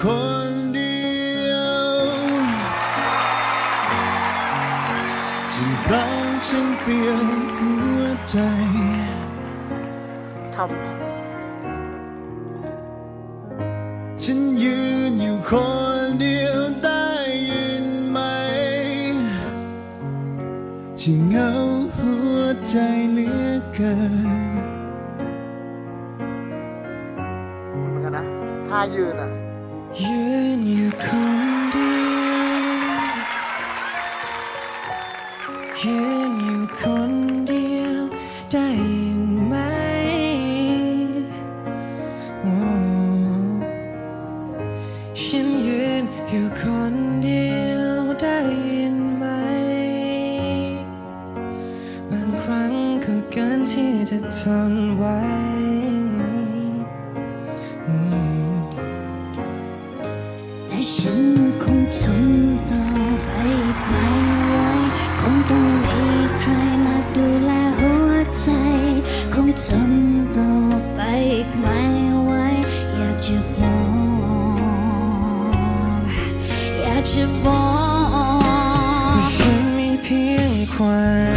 คนเดียวฉันรักฉันเปลี่ยนหัวใจทำฉันยืนอยู่คนเดียวได้ยินไหมฉันเหงาหัวใจเหลือเกิน เหมือนกันนะท่ายืนอะ ยืนอยู่คนเดียวยืนอยู่คนเดียวได้ยินไหมโอ้ฉันยืนอยู่คนเดียวได้ยินไหม บางครั้งก็เกินที่จะทนไว้ ฉันคงทนต่อไปอีกไม่ไหวคงต้องมีใครมาดูแลหัวใจ คงทนต่อไปอีกไม่ไหวอยากจะบอกอยากจะบอกฉันมีเพียงความ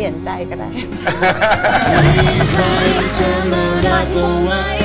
เปลี่ยนใจก็ได้ใครจะมารับเอาไว้